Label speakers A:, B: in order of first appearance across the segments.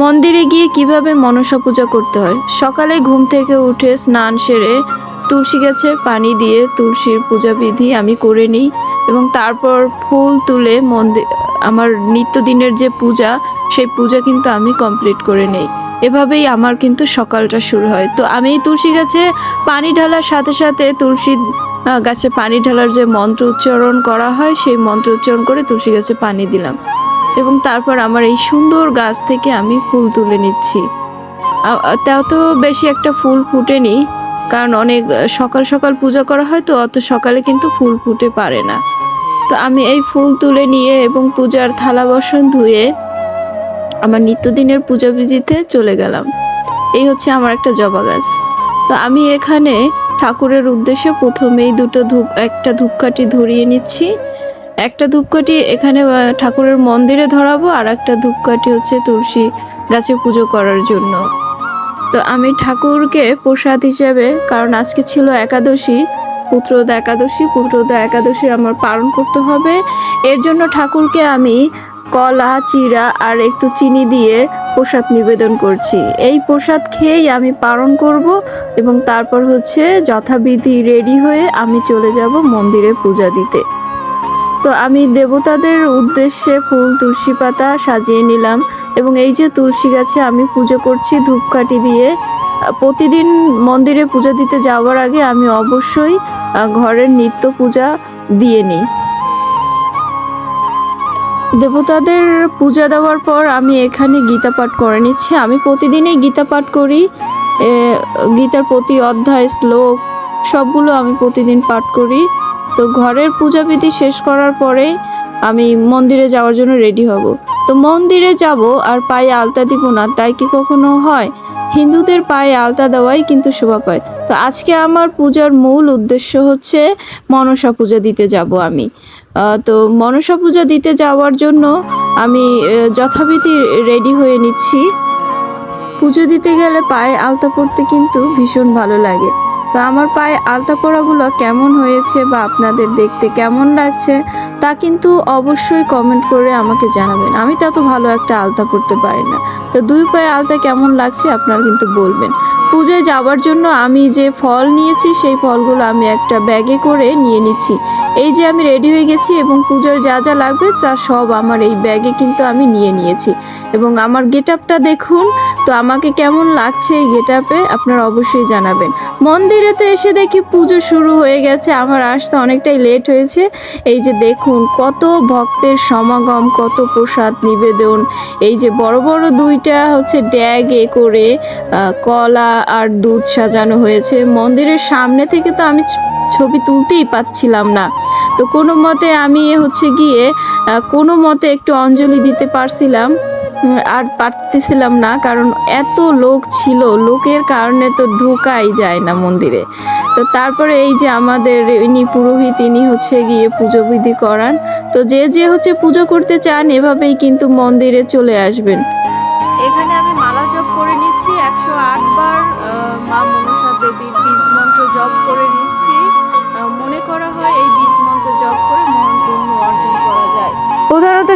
A: মন্দিরে গিয়ে কীভাবে মনসা পূজা করতে হয়? সকালে ঘুম থেকে উঠে স্নান সেরে তুলসী গাছে পানি দিয়ে তুলসীর পূজা বিধি আমি করে নিই এবং তারপর ফুল তুলে মন্দির আমার নিত্যদিনের যে পূজা, সেই পূজা কিন্তু আমি কমপ্লিট করে নেই। এভাবেই আমার কিন্তু সকালটা শুরু হয়। তো আমি তুলসী গাছে পানি ঢালার সাথে সাথে তুলসী গাছে পানি ঢালার যে মন্ত্র উচ্চারণ করা হয়, সেই মন্ত্র উচ্চারণ করে তুলসী গাছে পানি দিলাম। এবং তারপর আমার এই সুন্দর গাছ থেকে আমি ফুল তুলে নিচ্ছি। তাও তো বেশি একটা ফুল ফুটেনি, কারণ অনেক সকাল সকাল পূজা করা হয় তো, অত সকালে কিন্তু ফুল ফুটে পারে না। তো আমি এই ফুল তুলে নিয়ে এবং পূজার থালা বাসন ধুয়ে আমার নিত্যদিনের পূজা বিজিতে চলে গেলাম। এই হচ্ছে আমার একটা জবা গাছ। তো আমি এখানে ঠাকুরের উদ্দেশ্যে প্রথমেই দুটো ধূপ, একটা ধূপকাঠি ধরিয়ে নিচ্ছি। একটা ধূপকাঠি এখানে ঠাকুরের মন্দিরে ধরাবো, আর একটা ধূপকাঠি হচ্ছে তুলসী গাছে পুজো করার জন্য। তো আমি ঠাকুরকে প্রসাদ হিসেবে, কারণ আজকে ছিল একাদশী, পুত্রদা একাদশী পুত্রদা একাদশী আমার পালন করতে হবে। এর জন্য ঠাকুরকে আমি কলা, চিরা, আর একটু চিনি দিয়ে প্রসাদ নিবেদন করছি। এই প্রসাদ খেয়েই আমি পালন করব, এবং তারপর হচ্ছে যথাবিধি রেডি হয়ে আমি চলে যাব মন্দিরে পূজা দিতে। তো আমি দেবতাদের উদ্দেশ্যে ফুল, তুলসী পাতা সাজিয়ে নিলাম এবং এই যে তুলসী গাছে আমি পুজো করছি ধূপকাঠি দিয়ে, প্রতিদিন মন্দিরে পূজা দিতে যাওয়ার আগে আমি অবশ্যই ঘরের নিত্য পূজা দিয়ে নিই। দেবতাদের পূজা দেওয়ার পর আমি এখানে গীতা পাঠ করে নিচ্ছি। আমি প্রতিদিনই গীতা পাঠ করি গীতার প্রতি অধ্যায়, শ্লোক, সবগুলো আমি প্রতিদিন পাঠ করি। তো ঘরের পূজাবিধি শেষ করার পরে আমি মন্দিরে যাওয়ার জন্য রেডি হব। তো মন্দিরে যাব আর পায়ে আলতা দিব না, তাই কি কখনো হয়? হিন্দুদের পায়ে আলতা দেওয়াই কিন্তু শোভা পায় তো আজকে আমার পূজার মূল উদ্দেশ্য হচ্ছে মনসা পূজা দিতে যাব আমি। তো মনসা পূজা দিতে যাওয়ার জন্য আমি যথাবিধি রেডি হয়ে নিচ্ছি। পুজো দিতে গেলে পায়ে আলতা পড়তে কিন্তু ভীষণ ভালো লাগে। তো আমার পায়ে আলতা পরাগুলো কেমন হয়েছে বা আপনাদের দেখতে কেমন লাগছে তা কিন্তু অবশ্যই কমেন্ট করে আমাকে জানাবেন। আমি তত ভালো একটা আলতা পরতে পারি না। তো দুই পায়ে আলতা কেমন লাগছে আপনারা কিন্তু বলবেন। পুজোয় যাওয়ার জন্য আমি যে ফল নিয়েছি, সেই ফলগুলো আমি একটা ব্যাগে করে নিয়ে নিচ্ছি। এই যে আমি রেডি হয়ে গেছি এবং পুজোর যা যা লাগবে তা সব আমার এই ব্যাগে কিন্তু আমি নিয়ে নিয়েছি। এবং আমার গেট দেখুন, তো আমাকে কেমন লাগছে এই গেট আপে আপনারা অবশ্যই জানাবেন। মন্দিরে তো এসে দেখি পুজো শুরু হয়ে গেছে, আমার আসতে অনেকটাই লেট হয়েছে। এই যে দেখুন কত ভক্তের সমাগম, কত প্রসাদ নিবেদন। এই যে বড় বড় দুইটা হচ্ছে ড্যাগে করে কলা আর দুধ সাজানো হয়েছে। মন্দিরের সামনে থেকে তো আমি ছবি তুলতেই পাচ্ছিলাম না। তো কোনো মতে আমি হচ্ছে গিয়ে কোনো মতে একটু অঞ্জলি দিতে পারছিলাম। আর পারতেছিলাম না, কারণ এত লোক ছিল, লোকের কারণে তো ঢোকাই যায় না মন্দিরে। তো তারপরে এই যে আমাদের ইনি পুরোহিত, ইনি হচ্ছে গিয়ে পুজো বিধি করান। তো যে যে হচ্ছে পুজো করতে চান, এভাবেই কিন্তু মন্দিরে চলে আসবেন। এখানে আমি মালা জপ করে নিচ্ছি, একশো আটবার মা মনসা দেবীর বীজ মন্ত্র জপ করে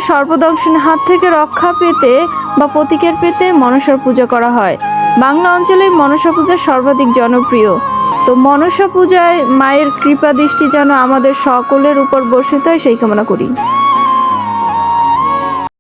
A: সর্পদংশনের হাত থেকে রক্ষা পেতে বা প্রতীকের পেতে মনসার পূজা করা হয়। বাংলা অঞ্চলে মনসা পূজা সর্বাধিক জনপ্রিয়। তো মনসা পূজায় মায়ের কৃপা দৃষ্টি যেন আমাদের সকলের উপর বর্ষিত হয়, সেই কামনা করি।